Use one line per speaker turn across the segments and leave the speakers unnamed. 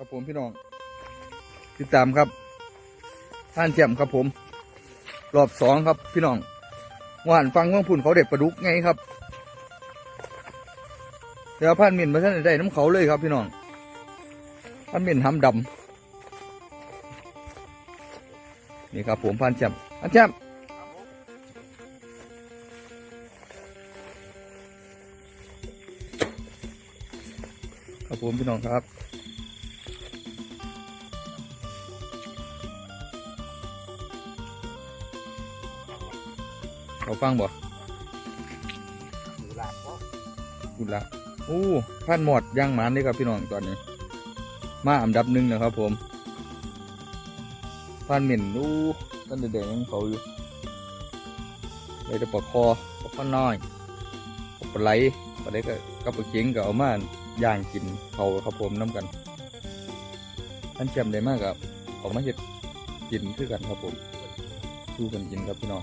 ครับผมพี่น้องติดตามครับท่านเจียมครับผม รอบสองครับพี่น้องหวานฟังของพุ่นเขาเด็ดปลาดุกไงครับ เดี๋ยวพันหมิ่นมาท่านได้น้ำเขาเลยครับพี่น้องพันหมิ่นทำดำนี่ครับผมพันเจียมพันเจียมครับผมพี่น้องครับ ฟังบ่
อยู่หลาะ
กุละอู้พันหมดย่างหมานเลยครับพี่น้องตอนนี้ มาอันดับหนึ่งนะครับ ผมพันเหมิ่นอู้ต้นเด็กๆยังเขาอยู่เลยจะปลาคอปลาข้อน้อยปลาไหลปลาเล็กก็กับปลาเข็งก็เอามาย่างกินเขาครับผมน้ำกันท่านแชมป์ได้มากกับออกมาเห็ดกินคือกันครับผมสู้กันกินครับพี่น้อง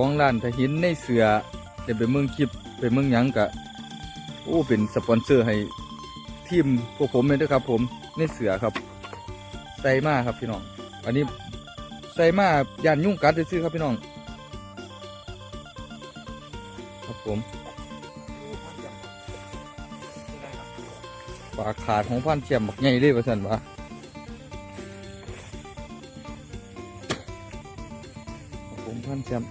ของร้านถ้าเหินในเสือจะไปเมืองคลิปไปเมืองหยังกะโอ้เป็นสปอนเซอร์ให้ทีมพวกผมเลยนะครับ ผมในเสือครับใส่มาครับพี่น้อง อันนี้ใส่มาย่านยุ่งกัดซื้อครับพี่น้อง ครับผมปลาขาดของพันแชมป์บักใหญ่เลยว่าสันวะผมพันแชม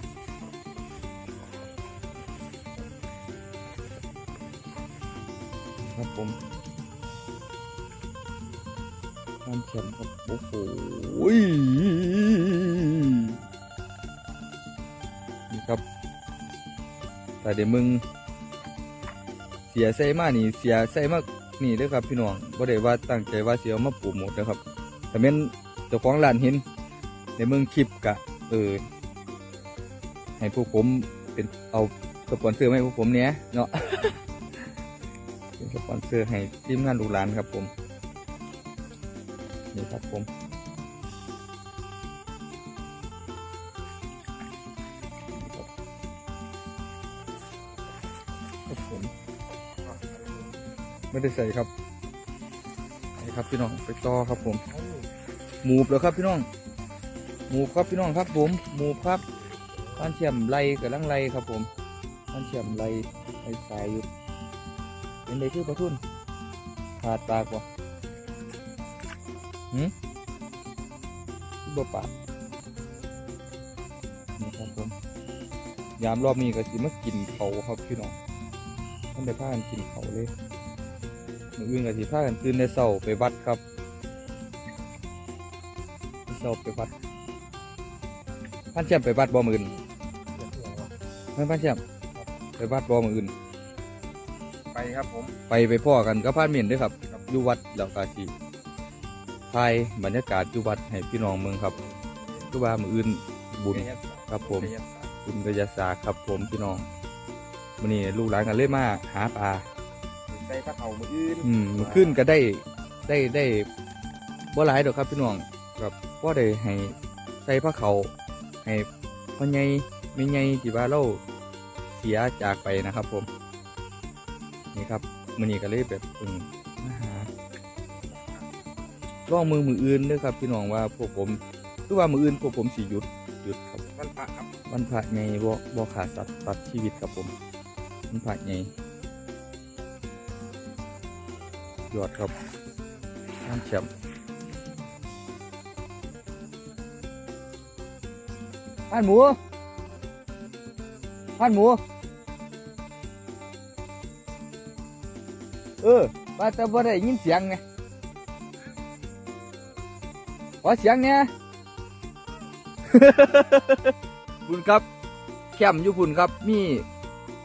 ป์ครับผมพันแชมครับโอ้โหนี่ครับแต่เดี๋ยวมึง เสียใส่มากนี่เสียใส่มากนี่เด้อครับพี่น้องบ่ได้ว่าตั้งใจว่าเสียมาปลูกหมดนะครับแต่เป็นเจ้าของร้านเห็นในเมืองคลิปกะ เออ ให้พวกผมเป็นเอาสปอนเซอร์ให้พวกผมเนี้ยเนาะ เป็นสปอนเซอร์ให้ทีมงานลูกหลานครับผม นี่ครับผมครับผม ไม่ได้ใส่ครับนี่ครับพี่น้องไปต่อครับผมหมูบแล้วครับพี่น้องหมูครับพี่น้องครับผมหมูครับบ้านเชียมไรกับลังไรครับผมบ้านเชียมไรไรสายอยู่ เป็นไรคือปลาทุนขาดปากวะหืมบ่ปากนี่ครับผมยามรอบนี้ก็สิมากินเขาครับพี่น้องท่านได้พากันกินเขาเลยมืออื่นก็สิพากันตื่นในเสาไปวัดครับไปเสาไปวัดบ้านเชียมไปวัดบ่มื่นไม่ป้าแชมป์ไปวัดบอมืออื่น
ไปครับผม
ไปไปพ่อกันก็พาดเมียนด้วยครับอยู่วัดแล้วก็สีถ่ายบรรยากาศอยู่วัดให้พี่น้องเมืองครับคือว่ามืออื่นบุญครับผมบุญกยาศาสตร์ครับผมพี่น้องวันนี้ลูกหลานกันเลยมาหาปลา
ใส่ปลาเผามืออื่น
อืมมือขึ้นก็ได้ได้ได้บ่หลายดอกครับพี่น้องกับพ่อได้ให้ใส่ผ้าเขาวให้พ่อใหญ่ไม่ใหญ่ที่ว่าเราเสียจากไปนะครับผมนี่ครับ มือนี้ก็เลยแบบอืมมาหาล่องมือมืออื่นเด้วยครับพี่น้องว่าพวกผมคือว่ามืออื่นพวกผมสิหยุดหยุดครับ
มันปลาครับ
วันพระไงบ่บ่ขาดสัตว์ตัดชีวิตครับผมวันพระไงยอดครับน้ำแชมป์ผ่านหมูผ่านหมู ออว่าแต่บ่ได้ยินเสียงไงขอเสียงเนี่ยคุณครับ แคมอยู่พุ่นครับ มี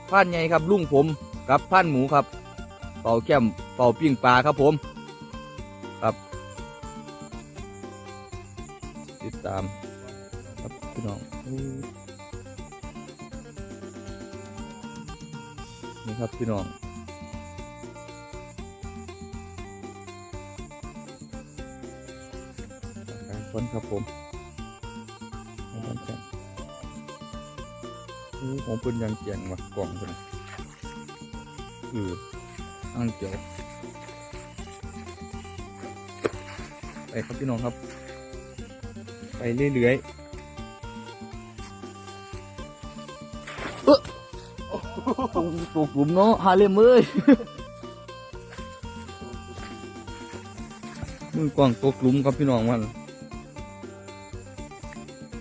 ผ่านไงครับลุงผมกับผ่านหมูครับเป่าแคมเป่าปิ้งปลาครับผม ครับ ติดตาม ครับพี่น้องนี่ครับพี่น้อง การคนครับผมเอาบ้านแจ้งอู้ของเพิ่นยังเกียงว่ะกล่องเพิ่นเอออ่างเกียวไปครับพี่น้องครับ ไปเรื่อยๆเออตกหลุมเนาะฮาเลมเอ้ยมือกว้างตกหลุมครับพี่น้องมัน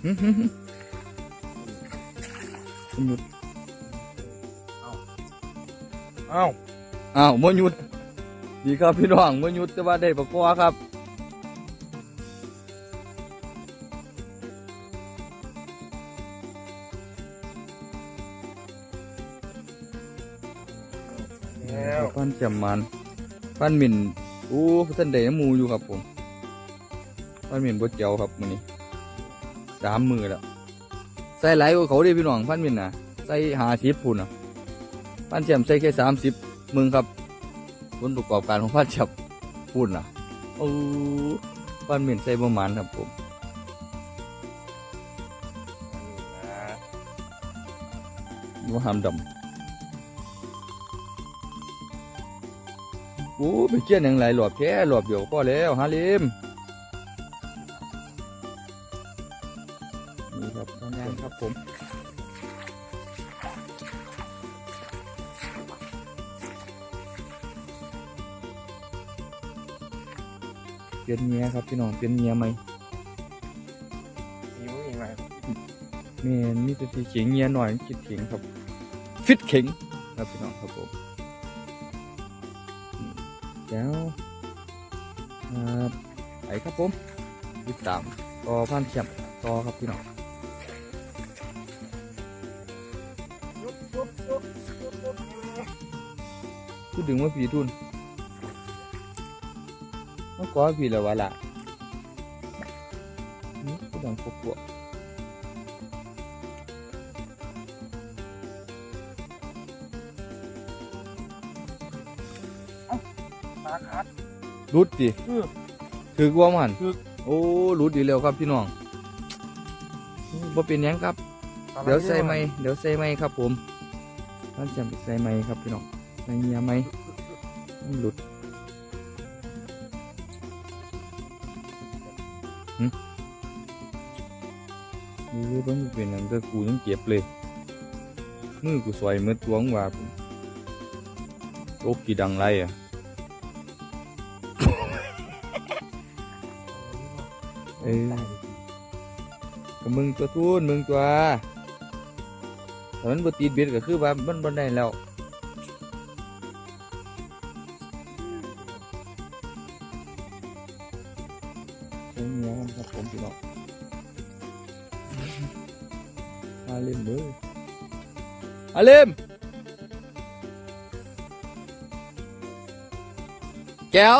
หึหึหึหยุด
เอ้า
อ้าวมหยุด ดีครับพี่น้องมหยุดแต่ว่าได้ปะกวาครับ
แล้ว
พันจำมันพันหมิ่นโอ้ท่านได้น้ำหมูอยู่ครับผมพันหมิ่นบดเจียวครับมื้อนี้ สามมือแล้วใส่หลายกว่าเขาดิพี่น้องพันหมิ่นนะใส่หาสิบพุ่นน่ะพันแจมใส่แค่สามสิบมึงครับผลประกอบการของพันแจมพุ่นน่ะโอ้พันหมิ่นใส่ประมาณครับผมว่าหามดำโอ้ไปเกี้ยนอย่างไรหลอบแค่หลอบเดียวก็แล้วฮาลิม เปลี่ยนเมียครับพี่น้องเปลี่ยนเมียไหม
หิวอีกไหม
แม่นมีแต่ที่เขียงเมียหน่อยคิดเข็งครับ ฟิตเข็งครับพี่น้องครับผมอืมแล้วครับไปครับผมติดตามต่อพันเขียมต่อครับพี่น้อง
ยุบยุบยุบยุบยุบ
พูดถึงว่าผีทุน ก็ผีล้ววะล่ะนี่พูดถึงพวกพวก
มาคัด
รุดดิ
อือ
ถือกว่ามัน
ถึก
โอ้รุดดีแล้วครับพี่น้องบ่เป็นหยังครับเดี๋ยวใส่ไหมเดี๋ยวใส่ไหมครับผมท่านจำใส่ไหมครับพี่น้องใส่เมียไหมมันหลุด นี่เบิ่งเป็นหนังแต่กูยังเจ็บเลย มือกูซอยมือตัวงว่าผมโอกกี่ดังไรอะ เออ ก็มึงตัวทุนมึงตัวแต่มันบ่ติดเบ็ดก็คือว่ามันบ่ได้แล้ว ลมแก้ว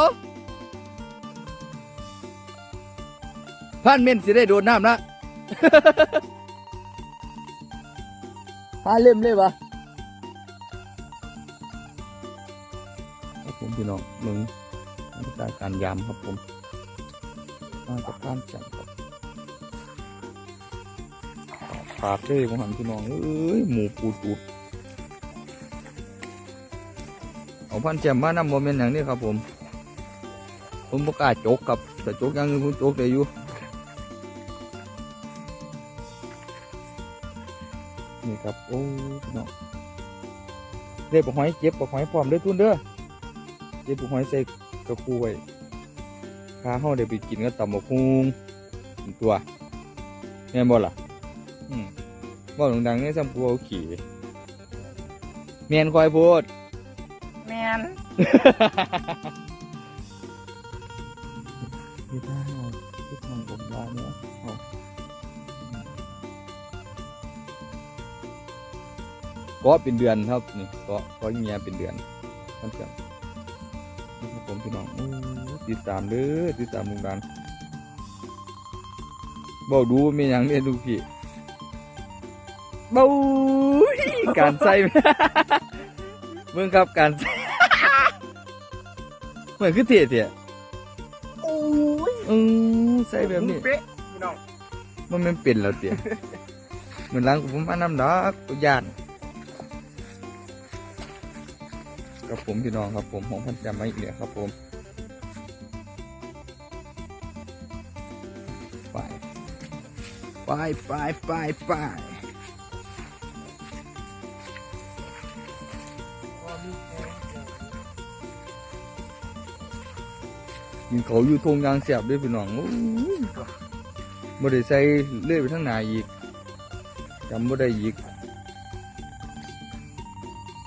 พันเม่นสิได้โดดน้ำละหาเล่มเลยวะครับผมพี่น้องมึงนี่การการยามครับผมมาจากข้ามจังครับขาดเลยผมหันพี่น้องเอ้ยหมูปูตูด เอาพันแจมมานำโมเมนต์อย่างนี้ครับผม ผมประกล้าศจกครับแต่จกยังอื่นผมจกได้อยู่นี่ครับโอ้พี่น้องเรียบปกหอยเจ็บปกหอยพร้อมเด้อทุนเด้อเจ็บปกหอยใส่กระปูไว้ข้าเฮาได้ไปกินก็ตำบักฮุงตัวแม่นบ่ล่ะอืมบ่ดังๆนี่ซ้ำกูเอาขี่แม่นคอยพูด
แมน
ที่ท่าที่ทางผมว่าเนี่ยก็เป็นเดือนครับนี่ก็ก็เมียเป็นเดือนมันจะนี่ครับผมพี่น้องติดตามเด้อติดตามวงการเบาดูมีอย่างเนี่ยดูพี่เบาการใส่เบิ่งครับการเห มือนคือเทศเถอะ
โอ้ย
อือใส่แบบนี้
เป๊ะพี่น้อง
มันไม่เป็นแล้วเตี๋ยเหมือนล้างผมมาน้ำดอกตัวยานกับผมพี่น้องครับผมของพันจำไม่เหลือครับผมไปไปไปไปไป กินเขาอยู่ทงยางเสียบด้วยพี่น้องโอ้ยบ่ได้ใส่เลื่อยไปทั้งหนาอีกจำบ่ได้อีก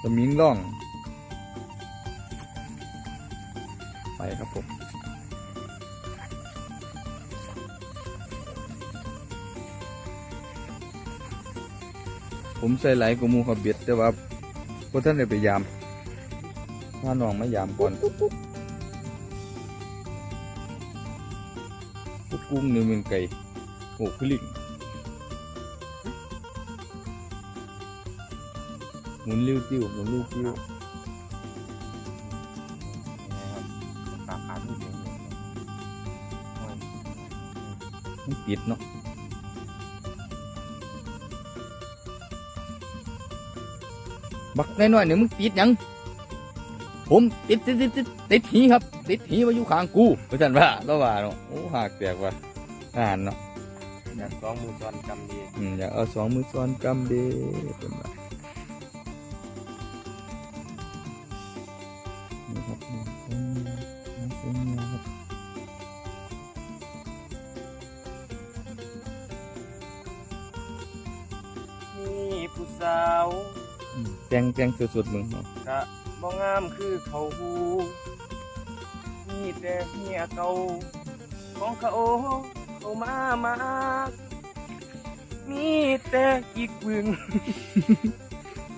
สมิงล่อง ไปครับผมผมใส่ไหลกว่าหมูครับเบ็ดแต่ว่าพอท่านได้ไปยามถ้าน้องไมายามก่อนะ
ครับตาขาดนี่เอง
มันปิดเนาะบักน้อยๆเนี่ยมึงปิดยัง ผมติดติดติดติดติดหีครับ ติดหีมาอยู่ข้างกูเพราะฉะนั้นว่าแล้วว่าเนาะโอ้หักแตกว่ะอ่านเนาะ
อยากสองมือซ้อนกำดี
อืมอยากเอาสองมือซ้อนกำเดเป็นไรนี่ครับนี่อืมน้ำเป็นไงครับ
นี่ผู้สาว
อืมแจงแจงสุดๆมึงเนาะ
กะบ่งามคือเขาหู มีแต่เมียเก่าของเขาเขามามากมีแต่อีกวึง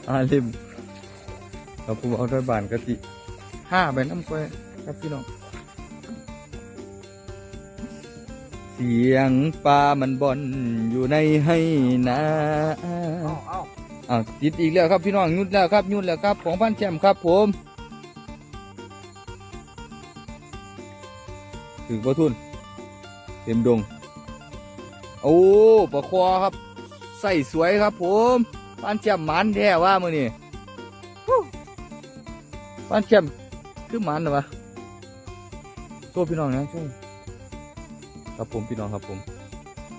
อาเลิมเราผมเอาด้วยบานกะติห้าใบน้ำกล้วยครับพี่น้อง เสียงปลามันบอนอยู่ในให้นา
เอ้าเอ้า
อ้าวติดอีกแล้วครับพี่น้องยุดแล้วครับยุดแล้วครับของพันแชมป์ครับผม ถึงประทุนเต็มดง โอ้ปลาคอครับ ใส่สวยครับผมพันแชมหมันแท้ว่ามือนี่พันแชมคือหมันหรอวะโซ่พี่น้องนะโซ่ครับผมพี่น้องครับผม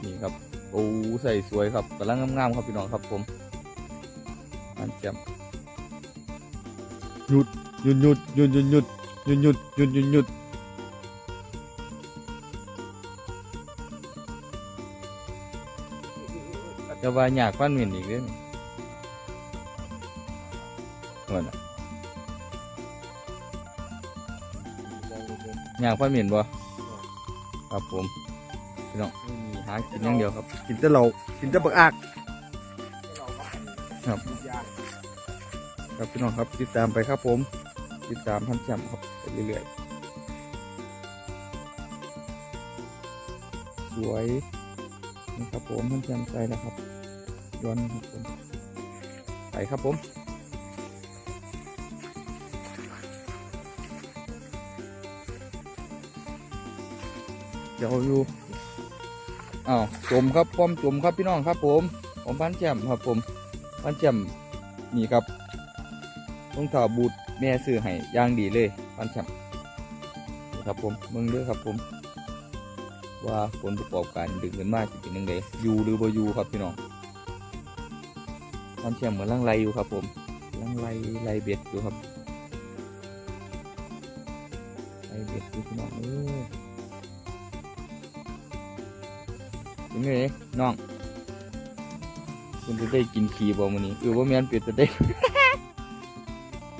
นี่ครับ โอ้ใส่สวยครับกำลังงามๆครับพี่น้องครับผมมันเจ็บหยุดหยุดหยุดหยุดหยุดหยุดหยุดหยุดหยุดหยุด หยุดจะว่าอยากฟันเหม็นอีกเรื่องเหมือนอยากฟันเหม็นบ่ครับผมพี่น้องไม่มีหากินอย่างเดียวครับ กินแต่เรากินแต่บักอักครับครับพี่น้องครับติดตามไปครับผม ติดตามพันแชมป์ครับไปเรื่อยๆสวยนะครับผมพันแชมป์ใจนะครับ ย้อนไปครับผมเดี๋ยวอยู่อ้าวจมครับป้อมจมครับพี่น้องครับผมผมพันแชมครับผมพันแชมนี่ครับรองเท้าบูทแม่ซื้อให้อย่างดีเลยปันแชมนี่ครับผมมืองด้อครับผมว่าผลประกอบการดึงเงินมากจะเป็นยังไงอยู่หรือบ่อยู่ครับพี่น้อง ปันแชมป์เหมือนลังไรอยู่ครับผมลังไรไรเบ็ดอยู่ครับไรเบ็ดอยู่พี่น้องเออเป็นไงน้องคุณจะได้กินขี่บ่มื้อนี้เออว่าแมนเป็ดจะได้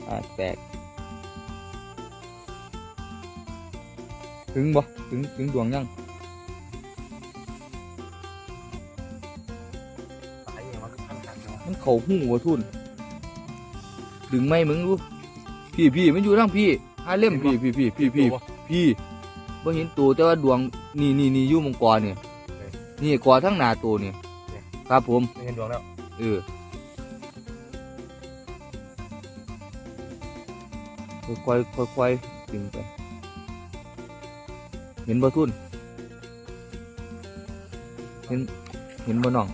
อ่าแตกถึงบ่ถึงถึงดวงยัง
เขา
หู้วะทุน ดึงไม่มึงรู้พี่พี่มันอยู่ทั้งพี่ห้าเล่มพี่พี่พี่พี่พี่พี่บ่เห็นตัวแต่ว่าดวงนี่นี่นี่อยู่มังกรเนี่ยนี่กอทั้งหนาตัวเนี่ยครับผม
เห็นดวงแล้ว
เออค่อยค่อยค่อยดึงไปเห็นบ่ทุนเห็นเห็นบ่น้อง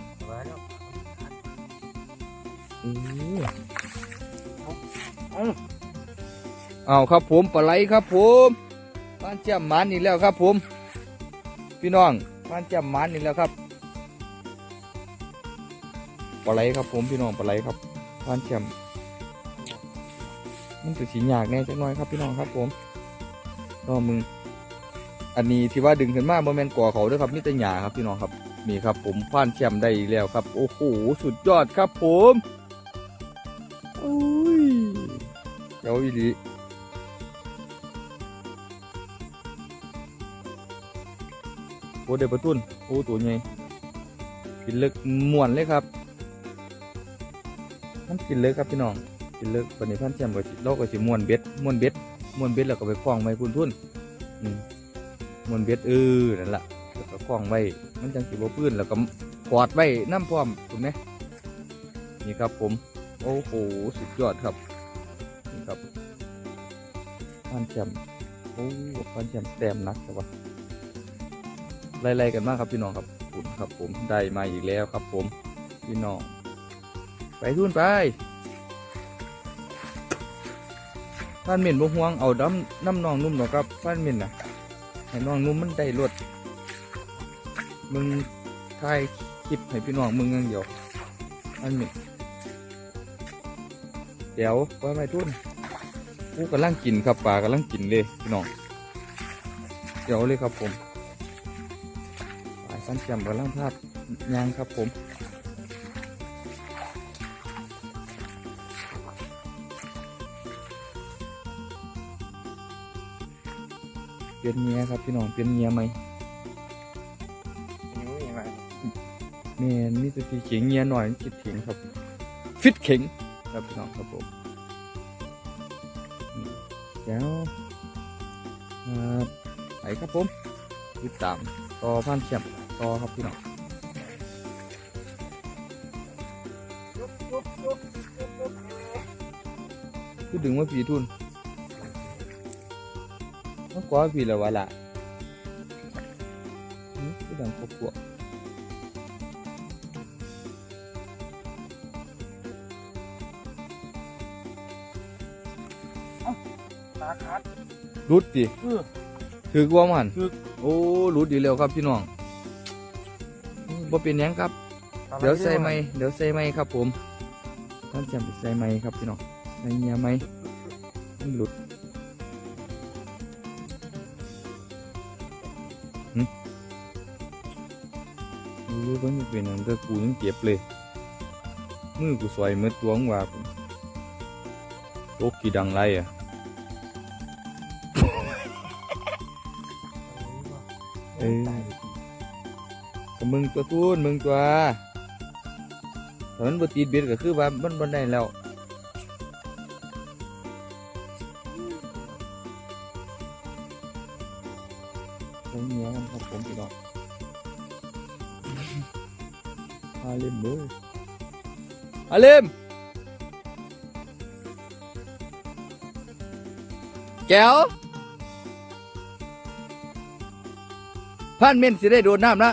เอาครับผมปลาไหลครับผมบ้านเจียมมันอีกแล้วครับผม พี่น้องบ้านเจียมมันอีกแล้วครับปลาไหลครับผมพี่น้องปลาไหลครับบ้านเจียมมันเป็นสีหยากแน่จังน้อยครับพี่น้องครับผมน้องมึงอันนี้ที่ว่าดึงขึ้นมาโมเมนต์ก่อเขาด้วยครับนี่แต่หยาครับพี่น้องครับนี่ครับผมพ่านเชียมได้แล้วครับ โอ้โหสุดยอดครับผมอุ้ยเจ้าอีหลี โอ้เดี๋ยตุนโอ้ตัวใหญ่กินเลือกมวนเลยครับมันกินเลือกครับพี่น้องกินเลือกปนิพันธ์แชมป์กับเราก็สิมวนเบ็ดมวนเบ็ดมวนเบ็ดแล้วก็ไปคล้องไว้พุ่นทุ่นมวนเบ็ดเออนั่นแหละแล้วก็คล้องไว้มันจังสิบ่พื้นแล้วก็กอดไว้น้ำพร้อมถูกไหมนี่ครับผมโอ้โหสุดยอดครับนี่ครับพันแชมป์โอ้พันแชมป์แต้มนักสวัสดี ไล่ๆกันมากครับพี่น้องครับขุนครับผมได้มาอีกแล้วครับผมพี่น้อง ไปทุ่นไปท่านเหม็นบ่ห่วงเอาดำน้ำนองนุ่มหน่อยครับท่านเหม็นนะให้น้องนุ่มมันได้รวดมึงถ่ายคลิปให้พี่น้องมึงยังเดี๋ยวอันหมินเดี๋ยวไปไปทุ่นกูกำลังกินครับปลากำลังกินเลยพี่น้องเดี๋ยวเลยครับผม สันเจียมบำลังพาดยางครับผมเปลี่ยนเงี้ยครับพี่น้องเปลี่ยนเงี้ยไหมเมนมีสติเข็งเงียหน่อยคิดเข็งครับ ฟิตเข็งครับพี่น้องครับผมแล้วไปครับผมติดตามต่อพันเขียม ต่อครับพี่น้องพูดถึงว่าผีทุนมันกว่าผีแล้ววะล่ะพูดถึงครอบครัว
ตบขาด
รุดดิ
คือ
ว่ามัน โอ้รุดดีแล้วครับพี่น้อง บเปลี่ยังครับ เดี๋ยวใส่ไม่เดี๋ยวใส่ไม่ครับผมท่านจำใส่ไม่ครับพี่น้องใส่เงียไมมันหลุดหึโอ้ยมันเป็นหยังแต่กูยังเจ็บเลย มือกูสวยมือตัวมึงว่ากูโต๊ะกี่ดังไรอะ เอ้ มึงตัวทูนมึงตัวแต่มันบตีเบ็ดก็คือว่ามันบนได้แล้วผมเงี้ยครับผมพี่น้องอาเลมเบอร์อาเลมแก้วพันเม่นสิได้โดนน้ำนะ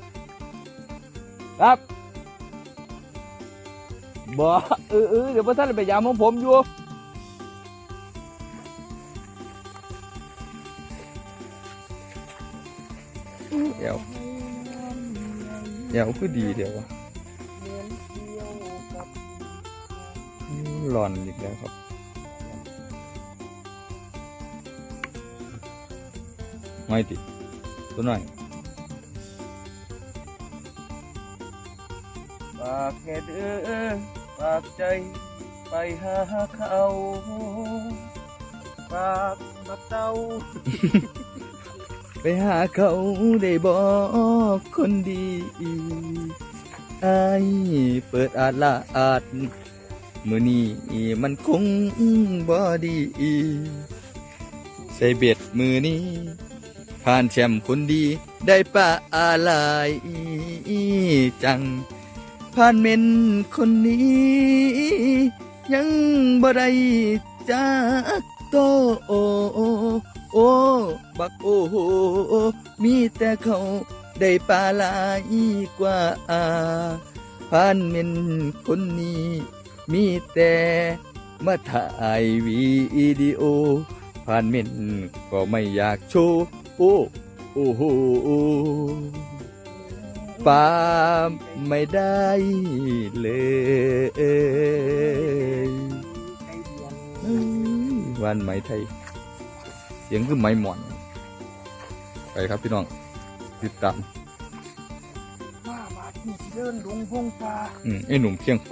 ครับบ่เออเออเดี๋ยวพ่อท่านไปยามของผมอยู่เดี๋ยวเดี๋ยวคือดีเดี๋ยว
หมือนเที่ยวกับ
อืมหลอนอีกแล้วครับไม่ติดตัวหน่อยา
กแค่เด้อฝากใจไปหาเขาฝากบักเต้า
ไปหาเขาได้บอกคนดีไอายเปิดอาจละอาจมือนี้มันคงบ่ดี ใส่เบ็ดมือนี้ ผ่านแชมป์คนดีได้ป้าอะไรจัง ผ่านเมนคนนี้ ยังบ่ได้จากโตโอโอบักโอโหมีแต่เขาได้ปลาหลายกว่าอาผ่านเมนคนนี้ มีแต่มาถ่ายวีดีโอ ผ่านเมนก็ไม่อยากโชว์โอ้โอ้โห ปาไม่ได้เลย
ใจเดียน
เอ้ยวันไหมไทย เสียงคือไม้หมอน ไปครับพี่น้อง ติดตาม
มาบาดที่สิเดินลงพงป่า
อืมไอ้หนุ่มเพียงไฟ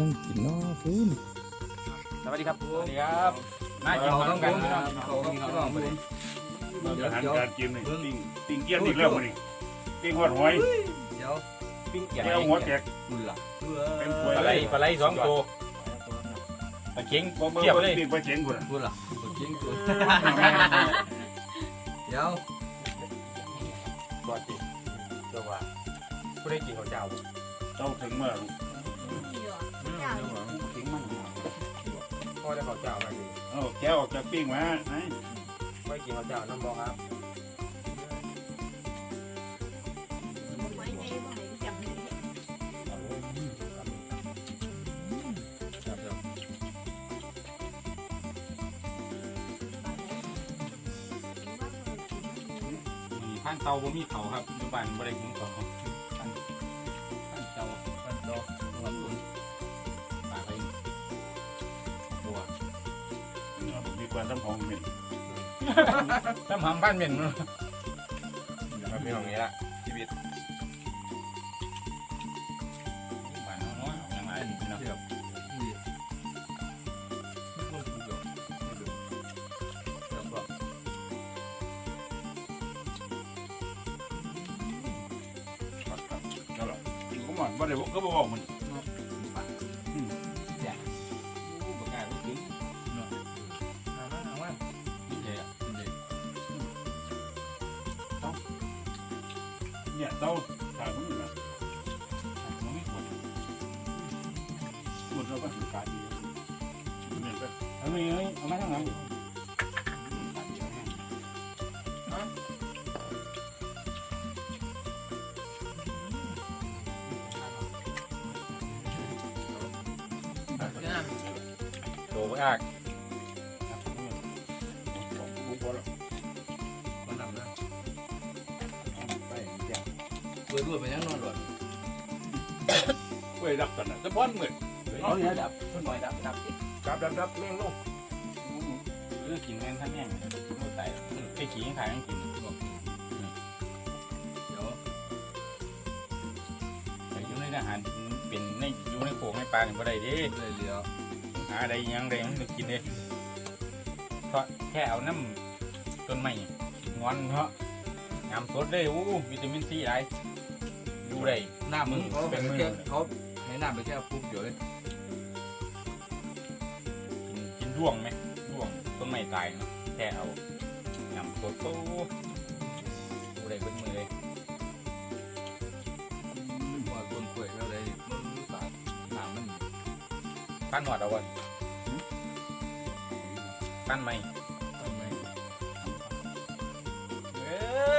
มันกำลังกินเนาะพื้น
สวัสดีครับ
สวัสดีครับ มากินข้าวกันพี่น้องเขาพี่น้องไปเลย
อาหารการกินนี่ปิ้งปิ้งเกี๊ยวอีกแล้วมื้อนี้ปิ้งหอดหอย
เดี๋ยว
ปิ้ง
เกี๊ยวหัวแกก
คุณล่ะ
เป็นถ้
ป
วย
ลาไหลปลาไหลสองตัวปลาเค็ง
บ่เบิ่ง
เทียบ
ว่า
เลย
ปิ้งปลาเข็งพุ่นน่ะ
คุณล่ะตัวจริงตัวเดี๋ยว
ก่อนจิเจ้าว่าผู้ได้กินข้าวเจ้า
เจ้าถึงเมื่อ
เค็งมันพ่อได้ข้าวเจ้ามาดิ
เอาแก้วออกจากปิ้งมาไหน
ไม่กินข้าเจ้าน้ำบอครับมีข้างเตาบ่มีเขาครับอยู่บ้านบ่ได้กินเขาข้างข้าง เนี่
ยผมมีความสำคัญเหม็น
ทำหำบ้านเหม็นเนาะครับมีของนี้ละชีวิตบ้านน้อยๆยังไงเนาะ
เดี๋ยวนี่มันคือเดี๋ยวนี่เดี๋ยวแล้วก็
ครับครับนั่นแหละก็มันบ่ได้ก็บ่บอกมัน
ก็เอาไปเลยเอามาทางไหนโตบ่ยาก
บุกบ่ล
มันนำนะ
ไปแก้ว
รวยรวยไปยังนอนหลอด
ไปรับกันนะจะบ่อนมื้อ
เอาอย่าดับเพิ่นบ่อยดับดับ
ดับดับดับแม่งลง
เลือกกินแม่นท่านแม่งบ่ตายไอ้ขี้ขายยังกิน
เดี๋ยว
ไปอยู่ในอาหารเป็นในอยู่ในโขงในปลานี่บ่ได้เด้
เลยเดี๋ยว
หาได้หยังได้หยังก็กินเด้เพราะแค่เอาน้ำต้นไม้งอนเพราะงามสดเลยอู้วิตามินซีหลายอยู่ได้
หน้ามึงเขา
เป็
เป็น
นมือ
แค่เขาให้หน้าไปแค่ปุ๊บเดี๋ยวเลย
กินกิน ร่วงไหมร่วงต้นไม้ตายเนาะแค่เอางามสดโตอยู่ได้เบิดมือเลย
ว่าต้นกล้วยแล้วเลยมันรู้สึกหน้ามัน
ปั้นหอดเอาไว้ปั้นไหม
ทำไม
เอ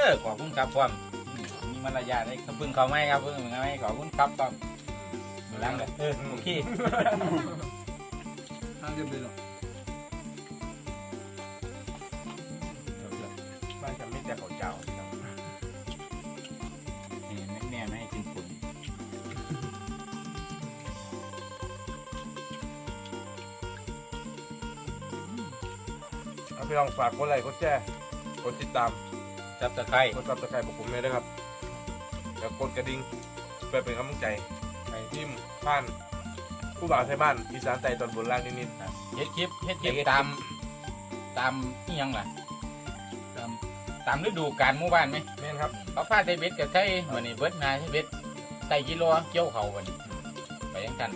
อขอบคุณครับความมีมารยาทเลยขอบคุณเขาไหมครับเพิ่งไหมขอบคุณครับครับมือล้างเลยเออโอเค
ห้างจะเป็นหรอ
เอาพี่น้องฝากกดไลค์กดแชร์กดติดตาม
จับตะไคร้
กดซับสไครต์ผมเลยนะครับแล้วกดกระดิ่งเพื่อเป็นกำลังใจให้ทีมบ้านผู้บ่าวไทยบ้านอีสานใต้ตอนบนล่างนิด
เฮ็ดคลิปเฮ็ดคลิป
เฮ็ดคลิป
ตามตามนี่ยังล่ะตามตามฤดูกาลหมู่บ้านไหม
ๆแม่นครับ
เขาพาไทยเบ็ดกับใช้เหมือนนี่เบิดงานใช้เบ็ดใส่กิโลเกี่ยวเขาวันนี้ไปยังกัน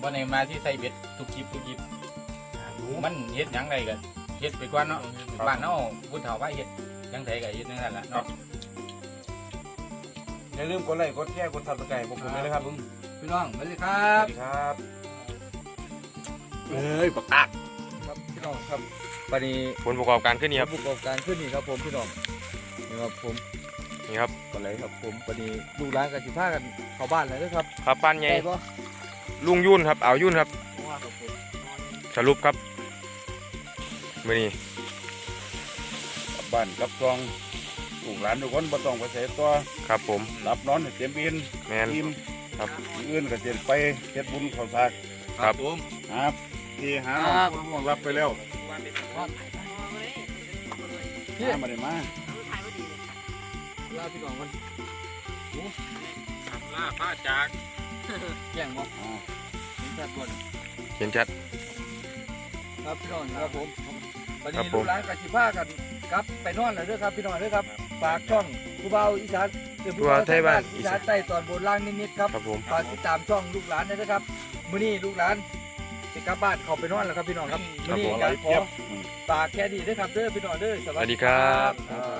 บ่ในมาที่ใส่เบ็ดทุกคลิปทุกคลิป มันเฮ็ดหยังไงกัน เฮ็ดไปก่อนเนาะบ้านเนาะผู้เฒ่าว่าเฮ็ดจังไดก็เฮ็ดนั่นแหละเนาะ
อย่าลืมกดไลค์กดแชร์กดซับสไครต์ผมเลยนะครับ
พี่น้องสวัสดีครั
สวั
บ
สดีครับ
เอ้ยปากตา
ครับพี่น้องครับวันนี้
ผลประกอบการขึ้นนี่ครับ
ผู้ประกอบการขึ้นนี่ครับผมพี่น้องนี่ครับผม
นี่ครับ
ก็เลยครับผมวันนี้ลูกหลานกันสิพากันเข้าบ้านแล้วเด้อครับ
ครับป้านใหญ่
ได้ปะ
ลุงยุ่นครับเอายุ่นครับ
ว่าครับผม
สรุปครับ มื้อนี้
กลับบ้านกลับซองลูกหลานทุกคนบ่ต้องไปใส่ตัว
ครับผม
รับนอนให้เต็มอิน
แมน
อิ่ม
ครับ
มื้ออื่นก็เต็มไปเฮ็ดบุญเข้าสาก
ครับ
ผม
ครับที่หา
ครับ
น้องรับไปแล้วหามาได้มา
ลาพี่น้องกัน
ล่าผ้าจาก
แย่งบ่
อ่า
ถึงจัดบ่น
เขียนชัด
ครับพี่น้องครับผม วัน
ครั
นี้
บผม
ลูกหลานกันสิพากันกลับไปนอนแล้วเด้อครับพี่น้องเด้อครับฝากช่องผู้เบาอีสานเอ่อผู้เบาไทยบ้านอีสานใต้ตอนบนล่างนิดๆครับ
ครับผม
ฝากติดตามช่องลูกหลานด้วยนะครับมื้อนี้ลูกหลานสิกลับบ้านเขาไปนอนแล้วครับพี่น้องครับมื้อนี้
ค
ก็
รับ
ขอฝากแค่นี้เด้อครับเด้อพี่น้องเด้อ
สวัสดีครับ
ครับ